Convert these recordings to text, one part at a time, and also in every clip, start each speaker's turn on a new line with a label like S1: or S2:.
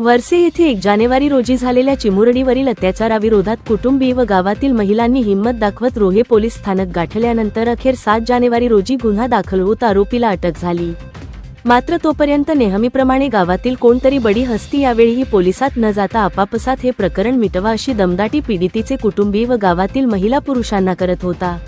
S1: Versus येथे एक जानेवारी रोजी झालेल्या चिमुरडीवरील अत्याचाराविरोधात कुटुंबीय व गावातील महिलांनी हिंमत दाखवत रोहे पोलीस स्थानक गाठल्यानंतर अखेर सात जानेवारी रोजी गुन्हा दाखल होत आरोपीला अटक झाली. मात्र तोपर्यंत नेहमीप्रमाणे गावातील कोणतरी बडी हस्ती यावेळीही पोलिसात न जाता आपापसात हे प्रकरण मिटवा अशी दमदाटी पीडितीचे कुटुंबीय व गावातील महिला पुरुषांना करत होता.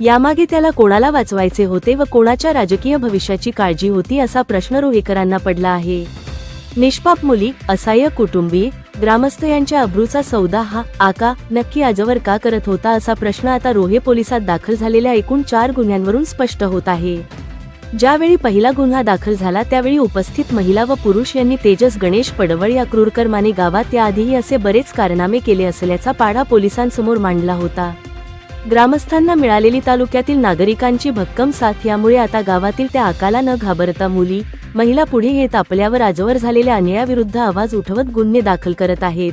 S1: यामागे त्याला कोणाला वाचवायचे होते व कोणाच्या राजकीय भविष्याची काळजी होती असा प्रश्न रोहेकरांना पडला आहे. निष्पाप मुली असहाय्य कुटुंबीय ग्रामस्थ यांच्या अब्रूचा सौदा हा आका नक्की आजवर का करत होता असा प्रश्न आता रोहे पोलिसात दाखल झालेल्या एकूण चार गुन्ह्यांवरून स्पष्ट होत आहे. ज्यावेळी पहिला गुन्हा दाखल झाला त्यावेळी उपस्थित महिला व पुरुष यांनी तेजस गणेश पडवळ या क्रूरकर्माने गावात याआधीही असे बरेच कारनामे केले असल्याचा पाडा पोलिसांसमोर मांडला होता. ग्रामस्थांना मिळालेली तालुक्यातील नागरिकांची भक्कम साथ यामुळे आता गावातील त्या आकाला न घाबरता मुली महिला पुढे येत आपल्यावर आजवर झालेल्या अन्यायाविरुद्ध आवाज उठवत गुन्हे दाखल करत आहेत.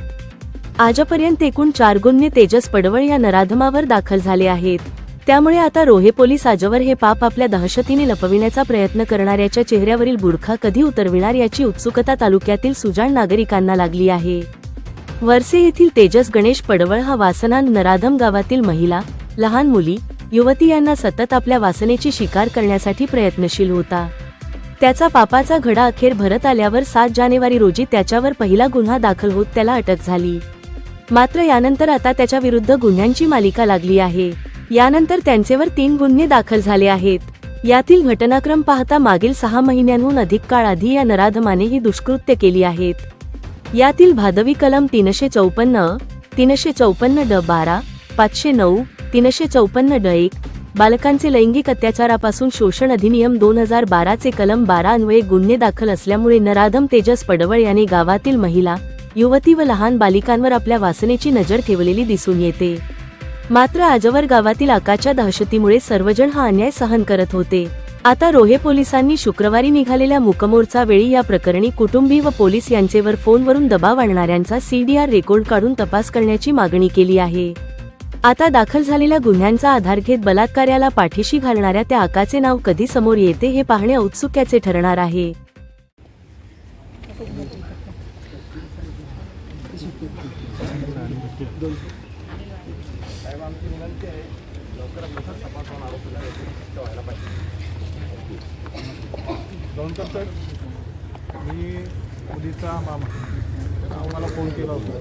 S1: आजपर्यंत एकूण चार गुन्हे तेजस पडवळ या नराधमावर दाखल झाले आहेत. त्यामुळे आता रोहे पोलीस आजवर हे पाप आपल्या दहशतीने लपविण्याचा प्रयत्न करणाऱ्याच्या चेहऱ्यावरील बुरखा कधी उतरविणार याची उत्सुकता तालुक्यातील सुजाण नागरिकांना लागली आहे. वरसे येथील तेजस गणेश पडवळ हा वासनान नराधम गावातील महिला लहान मुली युवती यांना सतत आपल्या वासनेची शिकार करण्यासाठी प्रयत्नशील होता. त्याचा पापाचा घडा अखेर भरत आल्यावर सात जानेवारी रोजी त्याच्यावर पहिला गुन्हा दाखल होत त्याला अटक झाली. मात्र यानंतर आता त्याच्या विरुद्ध गुन्ह्यांची मालिका लागली आहे. यानंतर त्यांचेवर तीन गुन्हे दाखल झाले आहेत. यातील घटनाक्रम पाहता मागील सहा महिन्यांहून अधिक काळ आधी या नराधमाने ही दुष्कृत्य केली आहेत. यातील भादवी कलम तीनशे चौपन्न तीनशे चौपन्न ड बारा पाचशे नऊ तीनशे चौपन्न ड एक बालकांचे लैंगिक अत्याचारापासून शोषण अधिनियम दोन हजार बाराचे कलम बारा अन्वये गुन्हे दाखल असल्यामुळे नराधम तेजस पडवळ याने गावातील महिला युवती व लहान बालिकांवर आपल्या वासनेची नजर ठेवलेली दिसून येते. मात्र आजवर गावातील आकाच्या दहशतीमुळे सर्वजण हा अन्याय सहन करत होते. आता रोहे पोलिसांनी शुक्रवारी निघालेल्या मुकमोर्चा वेळी या प्रकरणी कुटुंबी व पोलीस यांचेवर फोनवरून दबाव आणणाऱ्यांचा सीडीआर रेकॉर्ड काढून तपास करण्याची मागणी केली आहे. आता दाखल झालेल्या गुन्ह्यांचा आधार घेत बलात्कार्याला पाठीशी घालणाऱ्या त्या आकाचे नाव कधी समोर येते हे पाहणे औत्सुक्याचे ठरणार आहे.
S2: मी मुलीचा मामा. मला फोन केला होता.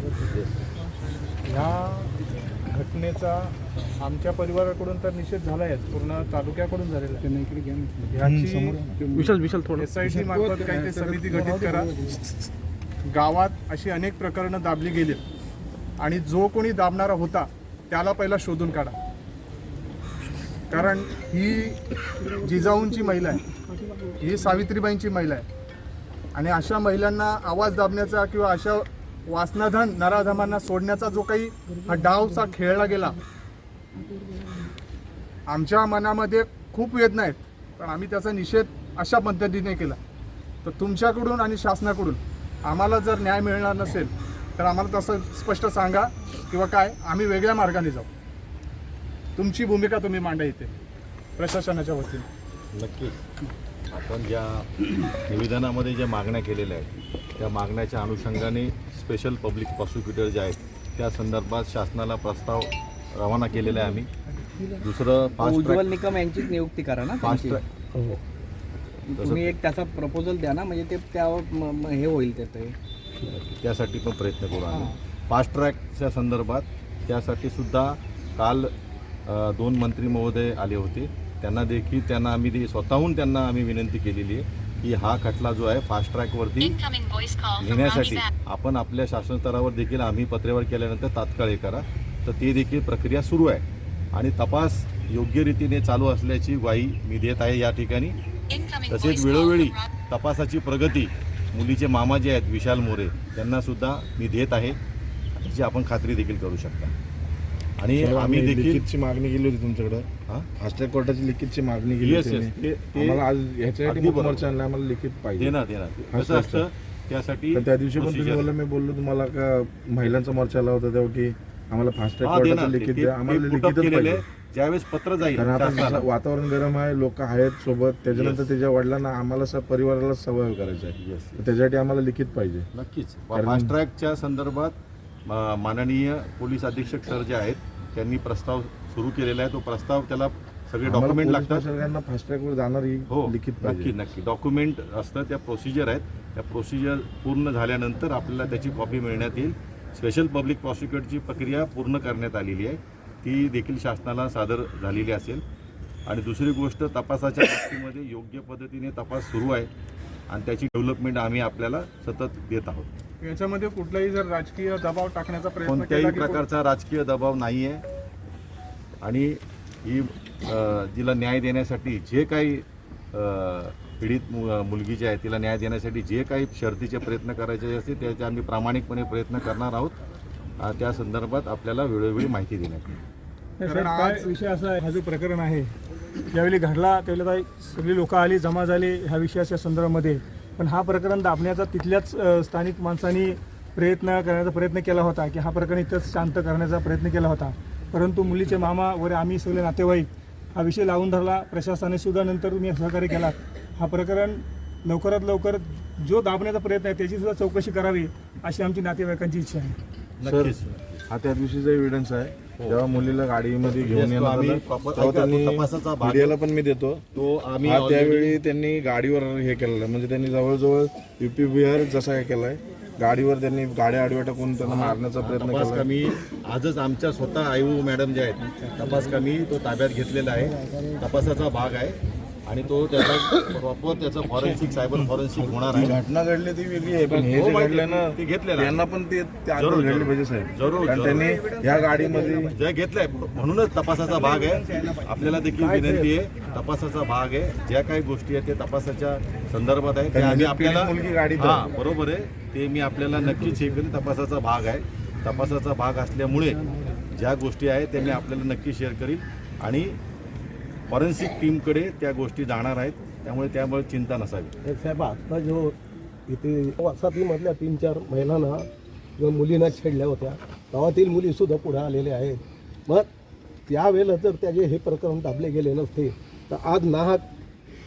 S2: ह्या घटनेचा आमच्या परिवाराकडून तर निषेध झाला आहे पूर्ण तालुक्याकडून झालेला आहे.
S3: विशाल विशाल थोडं.
S2: एस आय टी मार्फत काहीतरी समिती गठीत करा. गावात अशी अनेक प्रकरणं दाबली गेली आणि जो कोणी दाबणारा होता त्याला पहिला शोधून काढा. कारण ही जिजाऊंची महिला आहे. ही सावित्रीबाईंची महिला आहे. आणि अशा महिलांना आवाज दाबण्याचा किंवा अशा वासनाधन नराधमांना सोडण्याचा जो काही हा डावचा खेळला गेला आमच्या मनामध्ये खूप वेदना आहेत पण आम्ही त्याचा निषेध अशा पद्धतीने केला. तर तुमच्याकडून आणि शासनाकडून आम्हाला जर न्याय मिळणार नसेल तर आम्हाला तसं स्पष्ट सांगा किंवा काय आम्ही वेगळ्या मार्गाने जाऊ. तुमची भूमिका तुम्ही मांडा इथे प्रशासनाच्या वतीने.
S4: नक्की आपण ज्या निवेदनामध्ये ज्या मागण्या केलेल्या आहेत त्या मागण्याच्या अनुषंगाने स्पेशल पब्लिक प्रॉसिक्युटर जे आहेत त्या संदर्भात शासनाला प्रस्ताव रवाना केलेला आहे आम्ही. दुसरं फास्ट
S3: उज्ज्वल निकम यांचीच नियुक्ती करा ना
S4: फास्ट
S3: त्यांची.
S4: ट्रॅक
S3: तुम्ही एक त्याचा प्रपोजल द्या ना म्हणजे ते त्यावर हे होईल ते.
S4: त्यासाठी पण प्रयत्न करू आम्ही. फास्ट ट्रॅकच्या संदर्भात त्यासाठी सुद्धा काल दोन मंत्री महोदय आले होते. त्यांना देखील त्यांना आम्ही स्वतःहून त्यांना आम्ही विनंती केलेली आहे की हा खटला जो आहे फास्ट ट्रॅकवरती घेण्यासाठी. आपण आपल्या शासन स्तरावर देखील आम्ही पत्रेवर केल्यानंतर तात्काळ हे करा. तर ती देखील प्रक्रिया सुरू आहे. आणि तपास योग्य रीतीने चालू असल्याची ग्वाही मी देत आहे या ठिकाणी. तसेच वेळोवेळी. तपासाची प्रगती मुलीचे मामा जे आहेत विशाल मोरे त्यांना सुद्धा मी देत आहे. त्याची आपण खात्री देखील करू शकता. आणि आम्ही देखील
S5: लिखितची मागणी केली होती तुमच्याकडे.
S4: हां?
S5: फास्टॅग कोर्टाची लिखितची मागणी केली होती
S4: येस
S5: मी.
S4: ते ते
S5: आम्हाला आज ह्याच्यासाठी
S4: अगदी बरोबर.
S5: मोर्चा आणला आम्हाला लिखित पाहिजे.
S4: देणार देणार.
S5: हा,
S4: कसं
S5: सर,
S4: असतं त्यासाठी
S5: तर त्या दिवशी पण तुम्ही
S4: procedure
S5: बोलला मी बोललो तुम्हाला का महिलांचा मोर्चा आला होता तेव्हा की आम्हाला फास्टॅग
S4: हा
S5: कोर्टाचं
S4: ते-
S5: लिखित
S4: ते-
S5: द्या.
S4: ते
S5: आम्हाला
S4: put up
S5: लिखितच
S4: केलेलं
S5: पाहिजे.
S4: आहे. ज्यावेळेस पत्र जाईल
S5: कारण आता
S4: शासनाला,
S5: जसं वातावरण गरम आहे लोक आहेत सोबत त्याच्यानंतर
S4: Yes.
S5: त्याच्या वडिलांना आम्हाला स- परिवाराला सवय करायचं आहे.
S4: Yes.
S5: तर त्याच्यासाठी आम्हाला लिखित पाहिजे.
S4: नक्कीच.
S5: कारण-
S4: फास्ट ट्रॅकच्या संदर्भात माननीय पोलीस अधीक्षक सर जे आहेत त्यांनी प्रस्ताव सुरू केलेला आहे. तो प्रस्ताव त्याला सगळे डॉक्युमेंट लागतात.
S5: प्रशासनाला फास्ट ट्रॅकवर जाणारी
S4: हो
S5: लिखित
S4: नक्की नक्की. डॉक्युमेंट असतं त्या प्रोसिजर आहेत. त्या प्रोसिजर पूर्ण झाल्यानंतर आपल्याला त्याची कॉपी मिळण्यात येईल. स्पेशल पब्लिक प्रॉसिक्युटरची प्रक्रिया पूर्ण करण्यात आलेली आहे. ती देखील शासनाला सादर झालेली असेल. आणि दुसरी गोष्ट तपासाच्या बाबतीमध्ये योग्य पद्धतीने तपास सुरू आहे. आणि त्याची डेव्हलपमेंट आम्ही आपल्याला सतत देत आहोत.
S2: याच्यामध्ये कुठलाही जर राजकीय दबाव टाकण्याचा प्रयत्न
S4: कोणत्याही
S2: केला की
S4: प्रकारचा राजकीय दबाव नाही आहे आणि ही अ, जिला न्याय देण्यासाठी जे काही अ, पीडित मु- मुलगी जी आहे तिला न्याय देण्यासाठी जे काही शर्तीचे प्रयत्न करायचे असतील त्याचे आम्ही प्रामाणिकपणे प्रयत्न करणार आहोत. अ, त्या संदर्भात आपल्याला वेळोवेळी माहिती देण्यात येईल.
S2: कारण आज-
S6: आज विषय असा आहे हा जो प्रकरण आहे ज्यावेळी घडला त्यावेळेला सगळी लोक आली जमा झाली ह्या विषयाच्या संदर्भामध्ये. पण हा प्रकरण दाबण्याचा तिथल्याच स्थानिक माणसांनी प्रयत्न करण्याचा प्रयत्न केला होता की हा प्रकरण इथंच शांत करण्याचा प्रयत्न केला होता. परंतु मुलीचे मामा वर आम्ही सगळे नातेवाईक हा विषय लावून धरला. प्रशासनाने सुद्धा नंतर तुम्ही सहकार्य केलात हा प्रकरण लवकरात लवकर जो दाबण्याचा प्रयत्न आहे त्याची सुद्धा चौकशी करावी अशी आमची नातेवाईकांची इच्छा आहे.
S4: नक्कीच
S5: हा त्या दिवशीचा एव्हिडन्स आहे. जेव्हा मुलीला गाडीमध्ये घेऊन
S4: आम्ही
S5: तेव्हा त्यांनी
S4: तपासाचा भाग आहे.
S5: मीडियाला पण मी देतो.
S4: तो आम्ही
S5: हा त्यावेळी त्यांनी गाडीवर हे केलेलं आहे. म्हणजे त्यांनी जवळजवळ युपी बिहार जसा काय केलाय गाडीवर त्यांनी गाड्या आडव्या टाकून त्यांना मारण्याचा प्रयत्न
S4: तपास
S5: केला
S4: कमी. आजच आमच्या स्वतः आयु मॅडम जे आहेत तपास कमी तो ताब्यात घेतलेला आहे. तपासाचा भाग आहे. आणि तो त्याचा प्रॉपर त्याचा फॉरेन्सिक सायबर फॉरेन्सिक होणार आहे
S5: घटना घडली ती वेगळी आहे पण हे
S4: हो,
S5: जे घडलं ना.
S4: ते घेतलेलं आहे.
S5: त्यांना पण ते
S4: जरूर,
S5: घडले
S4: जरूर.
S5: पाहिजे साहेब
S4: जरूर,
S5: कारण
S4: जरूर.
S5: त्यांनी ह्या गाडीमध्ये
S4: जे घेतलंय म्हणूनच तपासाचा भाग आहे आपल्याला देखील विनंती आहे तपासाचा भाग आहे ज्या काही गोष्टी आहेत ते तपासाच्या संदर्भात आहे ते
S5: कारण
S4: आम्ही
S5: जी
S4: आपल्याला
S5: मुलगी गाडीत
S4: हा. बरोबर आहे ते मी आपल्याला नक्कीच हे करेन तपासाचा भाग आहे तपासाचा भाग असल्यामुळे ज्या गोष्टी आहेत ते मी आपल्याला नक्की शेअर करीन आणि फॉरेन्सिक टीमकडे त्या गोष्टी जाणार आहेत त्यामुळे त्यामुळे चिंता नसावी.
S7: साहेब आता जो इथे वसाहतीमधल्या तीन चार महिलांना जो मुलींना छेडल्या होत्या गावातील मुलीसुद्धा पुढे आलेल्या आहेत. मग त्यावेळेला जर त्याचे हे प्रकरण दाबले गेले नसते तर आज नाहक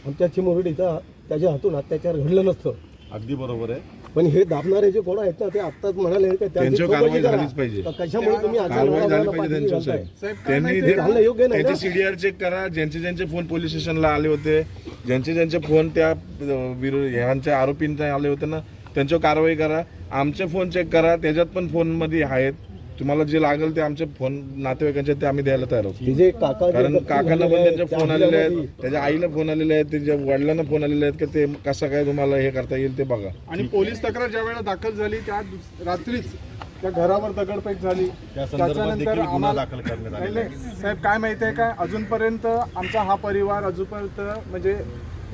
S7: आमच्या चिमुरडीचा त्याच्या हातून अत्याचार घडलं नसतं.
S4: अगदी बरोबर आहे.
S7: पण हे दाबणारे जे कोण आहेत ना ते आत्ताच म्हणाले की
S5: त्यांच्यावर कारवाई
S7: करा.
S5: झालीच पाहिजे.
S7: कशामुळे तुम्ही
S5: कारवाई झाली पाहिजे त्यांच्यावर त्यांनी
S2: माहितीये
S7: घालणं योग्य नाही
S5: त्यांचे? सीडीआर चेक करा ज्यांचे ज्यांचे फोन पोलीस स्टेशनला आले होते ज्यांचे ज्यांचे फोन त्या विरो ह्यांच्या आरोपींचे आले होते ना त्यांच्यावर कारवाई करा आमचे फोन चेक करा त्याच्यात पण फोनमध्ये आहेत तुम्हाला जे लागेल ते आमचे फोन नातेवाईकांचे ते आम्ही द्यायला तयार आहोत.
S7: जे काका जे
S5: कारण
S7: जखमी
S5: काकांना पण त्यांचे
S7: त्या
S5: फोन आलेले आहेत त्याच्या आईला फोन आलेले आहेत त्याच्या वडिलांना फोन आलेले आहेत की ते कसं काय तुम्हाला हे करता येईल ते बघा.
S2: आणि पोलीस तक्रार ज्या वेळेला दाखल झाली त्या दुस- रात्रीच त्या घरावर दगडफेक झाली.
S4: त्या संदर्भात देखील गुन्हा
S2: आम्हाला-
S4: दाखल करण्यात आलेला
S2: नाही, साहेब काय माहिती आहे काय अजूनपर्यंत आमचा हा परिवार अजूनपर्यंत म्हणजे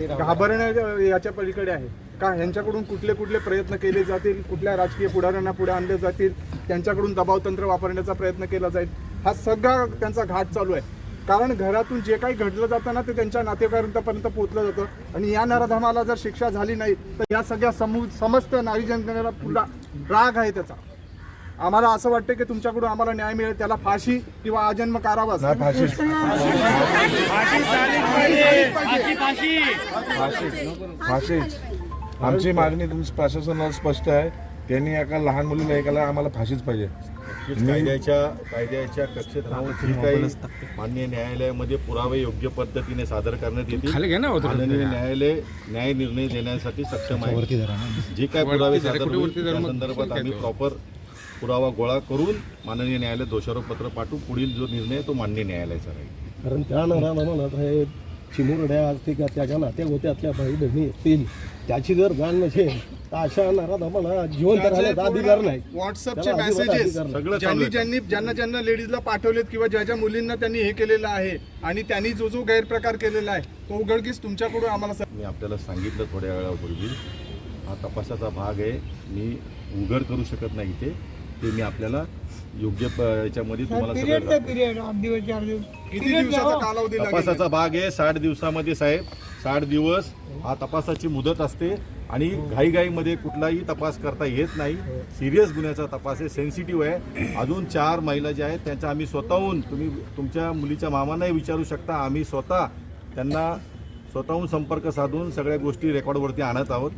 S2: घाबरण्या याच्या पलीकडे आहे. का ह्यांच्याकडून कुठले कुठले प्रयत्न केले जातील? कुठल्या राजकीय पुढाऱ्यांना पुढे आणले जातील? त्यांच्याकडून दबावतंत्र वापरण्याचा प्रयत्न केला जाईल? हा सगळा त्यांचा घाट चालू आहे. कारण घरातून जे काही घडलं जातं ना ते त्यांच्या नातेवाईकांपर्यंत पोहोचलं जातं. आणि या नराधमाला जर शिक्षा झाली नाही तर या सगळ्या समू समस्त नारी जनतेला पुन्हा राग आहे त्याचा. आम्हाला असं वाटतं की तुमच्याकडून आम्हाला न्याय मिळेल त्याला फाशी किंवा आजन्म कारावास.
S5: फाशी. आमची मागणी तुमच्या प्रशासनाला स्पष्ट आहे. त्यांनी एका लहान मुलीला एकाला आम्हाला फाशीच पाहिजे.
S4: कायद्याच्या कायद्याच्या कक्षेत राहून जी काही मान्य न्यायालयामध्ये पुरावे योग्य पद्धतीने सादर करण्यात येतील. माननीय न्यायालय न्याय निर्णय देण्यासाठी सक्षम आहे. जे काय पुरावे सादर त्या संदर्भात आम्ही प्रॉपर पुरावा गोळा करून माननीय न्यायालय दोषारोपपत्र पाठवू. पुढील जो निर्णय तो मान्य न्यायालयाचा राहील.
S7: कारण त्या नराला म्हणत चिमुरड्या असतील का त्याच्या नाते होत्यातल्या भाई बहिणी असतील. त्याची जर जाण नसेल तर अशा मला जिवंत राहण्याचा अधिकार नाही.
S2: व्हॉट्सअपचे
S7: त्याला अजिबात
S2: मेसेजेस
S7: अधिकार नाही.
S4: सगळं चालू
S2: ज्यांनी
S4: आहे.
S2: ज्यांनी ज्यांना ज्यांना लेडीजला पाठवलेत किंवा ज्या ज्या मुलींना त्यांनी हे केलेलं आहे आणि त्यांनी जो जो गैरप्रकार केलेला आहे तो उघडकीस तुमच्याकडून आम्हाला स-
S4: मी आपल्याला सांगितलं थोड्या वेळापूर्वी. हा तपासाचा भाग आहे. मी उघड करू शकत नाही इथे. ते मी आपल्याला योग्य प- याच्यामध्ये तुम्हाला सगळं दाखवेन.
S2: किती दिवसाचा कालावधी लागेल?
S4: तपासाचा भाग आहे साठ दिवसामध्ये साहेब. साठ दिवस. हा तपासाची मुदत असते आणि घाईघाईमध्ये कुठलाही तपास करता येत नाही. सिरियस गुन्ह्याचा तपास आहे सेन्सिटिव्ह आहे. अजून चार महिला ज्या आहेत त्यांच्या आम्ही स्वतःहून तुम्ही तुमच्या मुलीच्या मामांनाही विचारू शकता आम्ही स्वतः त्यांना स्वतःहून संपर्क साधून सगळ्या गोष्टी रेकॉर्डवरती आणत आहोत.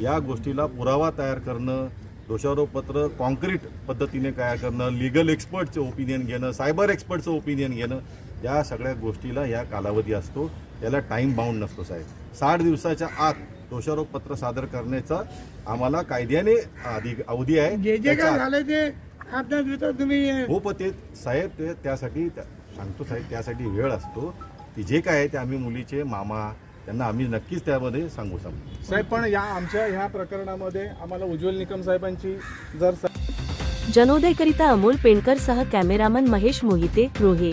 S4: या गोष्टीला पुरावा तयार करणं दोषारोपपत्र कॉन्क्रीट पद्धतीने काय करणं लिगल एक्सपर्टचं ओपिनियन घेणं सायबर एक्सपर्टचं ओपिनियन घेणं या सगळ्या गोष्टीला या कालावधी असतो. याला टाईम बाउंड नसतो साहेब. साठ दिवसाच्या आत दोषारोपपत्र सादर करण्याचा आम्हाला कायद्याने अधिक अवधी आहे.
S8: जे जे काय झालं ते तुम्ही
S4: हो पण ते साहेब ते त्यासाठी त्या- सांगतो साहेब त्यासाठी वेळ असतो. की जे काय आहे ते आम्ही मुलीचे मामा त्यांना आम्ही नक्कीच त्यामध्ये सांगू सांगू
S2: साहेब पण या आमच्या ह्या प्रकरणामध्ये आम्हाला उज्ज्वल निकम साहेबांची जर
S1: जनोदयकरिता अमोल पेंडकर सह कॅमेरामन महेश मोहिते रोहे.